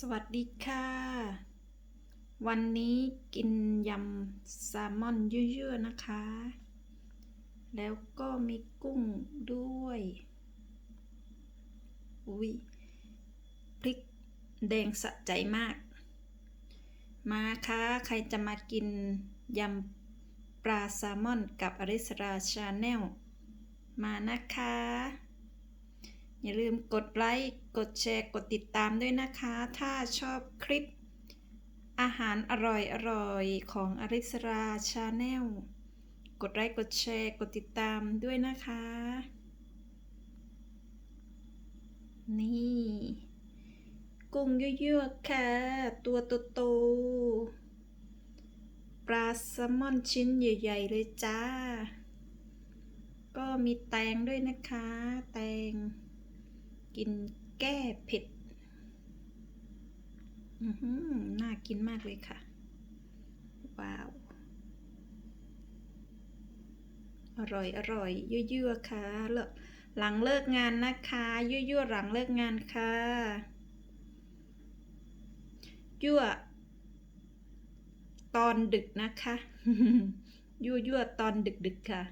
สวัสดีค่ะ วันนี้กินยำแซลมอนยั่วๆนะคะ แล้วก็มีกุ้งด้วยอุ้ยพริกแดงสะใจมาก มาค่ะ ใครจะมากินยำปลาแซลมอนกับอริสราชาแนลมานะคะ อย่าลืมกดไลค์ กดแชร์ กดติดตามด้วยนะคะ ถ้าชอบคลิป อาหารอร่อยอร่อยของอริสราชาแนล กดไลค์ กดแชร์ กดติดตามด้วยนะคะ นี่ กุ้งยั่วๆค่ะ ตัวโตๆ ปลาแซลมอนชิ้นใหญ่ๆ เลยจ้า ก็มีแตงด้วยนะคะ แตง กินแก้เผ็ด อือหือน่ากินมากเลยค่ะ ว้าว อร่อย อร่อยยั่วๆค่ะเลิกหลังเลิกงานนะคะยั่วๆหลังเลิกงานค่ะยั่วตอนดึกนะคะ ยั่วๆตอนดึกๆค่ะ